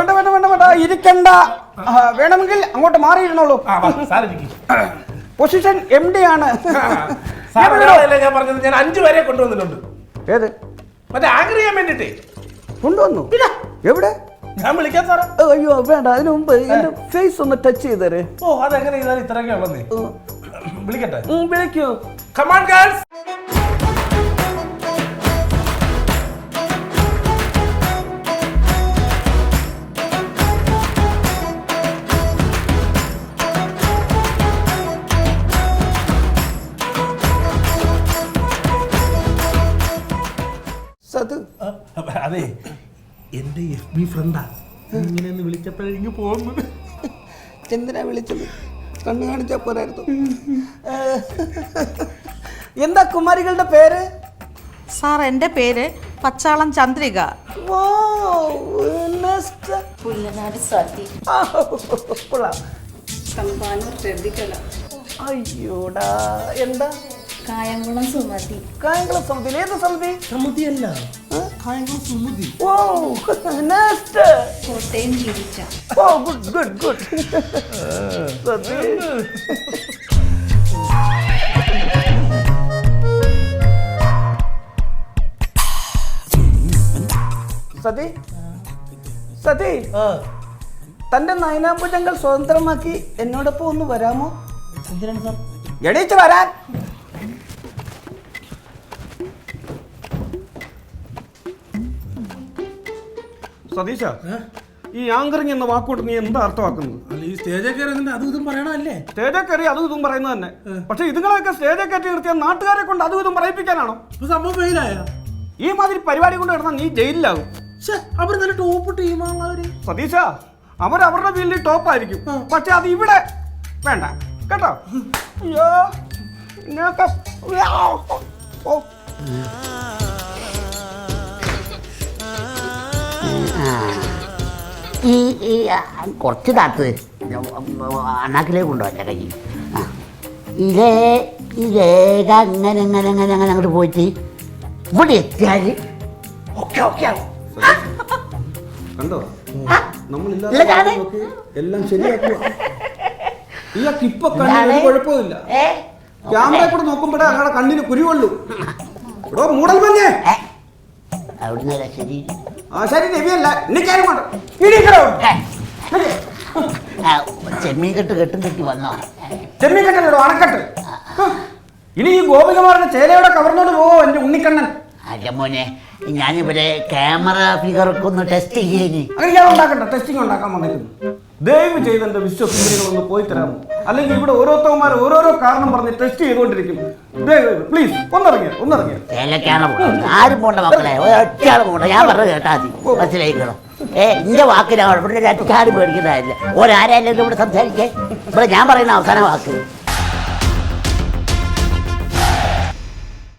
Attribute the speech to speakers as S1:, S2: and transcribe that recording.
S1: വേണ്ട വേണ്ട വേണ്ട വേണ്ട. ഇരിക്കണ്ട. വേണമെങ്കിൽ അങ്ങോട്ട് മാറിയിരുന്നോളൂ. പൊസിഷൻ എം ഡി ആണ്.
S2: ഞാൻ പറഞ്ഞത്? ഞാൻ അഞ്ചു വരെ കൊണ്ടുവന്നിട്ടുണ്ട്.
S1: ഏത്?
S2: മറ്റേ ആങ്കർ ചെയ്യാൻ വേണ്ടിട്ടേ
S1: കൊണ്ടുവന്നു എവിടെ?
S2: ഞാൻ വിളിക്കാം സാറേ.
S1: അയ്യോ വേണ്ട. അതിനു മുമ്പ് എന്റെ ഫേസ് ഒന്ന് ടച്ച് ചെയ്തേരെ.
S2: ഓ അതെങ്ങനെ ചെയ്താൽ ഇത്രയൊക്കെ ഉള്ളന്നേ. വിളിക്കട്ടെ.
S1: വിളിക്കൂ.
S2: കമാൻഡ് ഗേൾസ് അതെ എന്റെ എഫ് ബി ഫ്രണ്ടാ ഇങ്ങനെ ഒന്ന് വിളിച്ചപ്പോഴെങ്കിൽ പോകുന്നു.
S1: എന്തിനാ വിളിച്ചത്? കണ്ണു കാണിച്ചാ പോരായിരുന്നു. എന്താ കുമാരികളുടെ പേര്?
S3: സാർ എന്റെ പേര് പച്ചാളം ചന്ദ്രിക.
S4: പുല്ലനാട്
S1: കൊള്ളാം.
S4: രതികല
S1: അയ്യോടാ എന്താ?
S4: കായംകുളം സുമതി.
S1: കായംകുളം സമിതി. ഏത് സമിതി?
S2: സമുദ്രയല്ല കായംകുളം സുമതി.
S1: ഓ നെക്സ്റ്റ്.
S4: കോട്ടയം ഗിരിജ
S1: ഓ good good good. Sathi Sathi Sathi തന്റെ നയനാഭുജങ്ങൾ സ്വതന്ത്രമാക്കി എന്നോടൊപ്പം ഒന്ന് വരാമോ?
S2: എന്തിനാണ് സാർ?
S1: എണീച്ച് വരാൻ. സതീശ ഈ ആങ്കറിങ് എന്ന വാക്കോട്ട് നീ എന്താ അർത്ഥമാക്കുന്നത്?
S2: അല്ല ഈ സ്റ്റേജിൽ കയറി നിന്നിട്ട് അതും ഇതും പറയണല്ലേ
S1: സ്റ്റേജിൽ കയറി അതും ഇതും പറയുന്നത് തന്നെ. പക്ഷെ ഇതുങ്ങളൊക്കെ സ്റ്റേജിൽ കയറ്റി നിർത്തിയ നാട്ടുകാരെ കൊണ്ട് അതും ഇതും പറയിപ്പിക്കാനാണോ?
S2: സംഭവം ഫെയിലായ?
S1: ഈ മാതിരി പരിപാടി കൊണ്ട് നടന്നാൽ നീ ജയിലിലാകും.
S2: അവർ നല്ല ടോപ്പ് ടീമാണല്ലോ അവർ
S1: സതീശ അവർ അവരുടെ ഫീൽഡിൽ ടോപ്പായിരിക്കും പക്ഷെ അത് ഇവിടെ വേണ്ട. കേട്ടോ? അയ്യോ.
S5: ഈ ഈ കുറച്ച് താത്ത്. അണ്ണാക്കിലേക്ക് കൊണ്ടുപോകാൻ കൈ ഇതേ ഈ രേഖ അങ്ങനെ അങ്ങനെ അങ്ങനെ അങ്ങനെ അങ്ങോട്ട് പോയിട്ട് ഇവിടെ എത്തിയാൽ ഓക്കെ ഓക്കെ ആവും.
S1: കണ്ടോ?
S5: ഇല്ല,
S1: നമ്മളില്ലാതെ എല്ലാം ശരിയാക്കുക. ഇയാൾക്ക് ഇപ്പൊ ഞാൻ. കുഴപ്പമില്ല
S5: ഏ?
S1: ക്യാമറ കൂടെ നോക്കുമ്പോഴേ അങ്ങടെ കണ്ണിന് കുരുവുള്ളൂ. എടോ മൂടൽ മഞ്ഞേ.
S5: അവിടുന്ന് ശരി.
S1: ആ ശരി രവിയല്ല. എനിക്കാരും വേണ്ട ഇടിക്കണോ
S5: ചെമ്മീൻ കെട്ട് കെട്ടും കെട്ടി വന്നോ?
S1: ചെമ്മിക്കട്ടല്ലോ അണക്കെട്ട്. ഹ്. ഇനി ഈ ഗോപികുമാറിന്റെ ചേലയുടെ കവർന്നോണ്ട് പോവോ എന്റെ ഉണ്ണിക്കണ്ണൻ.
S5: അല്ല മോനെ ഞാനിവിടെ ക്യാമറ ഫിഗറൊക്കെ ഒന്ന് ടെസ്റ്റ് ചെയ്യേനി
S1: അങ്ങനെ ഞാൻ ഉണ്ടാക്കണ്ട? ടെസ്റ്റിംഗ് ഉണ്ടാക്കാൻ വന്നിരിക്കുന്നു ദയവ് ചെയ്ത് എന്റെ വിശ്വസുന്ദരികളൊന്ന് പോയി തരാമോ? അല്ലെങ്കിൽ ഇവിടെ ഓരോരുത്തവന്മാർ ഓരോരോ കാരണം പറഞ്ഞ് ടെസ്റ്റ് ചെയ്തുകൊണ്ടിരിക്കും. പ്ലീസ് ഒന്നിറങ്ങിയ ഒന്നിറങ്ങിയ.
S5: ആരും പോണ്ട മക്കളെ പോണ്ട. ഞാൻ ഏ എന്റെ വാക്കിനാണ്. ഇവിടെ ഒറ്റയാൾ പേടിക്കുന്നതായില്ല ഒരാരായാലും ഇവിടെ സംസാരിക്കേ ഇവിടെ ഞാൻ പറയുന്ന അവസാന വാക്ക്.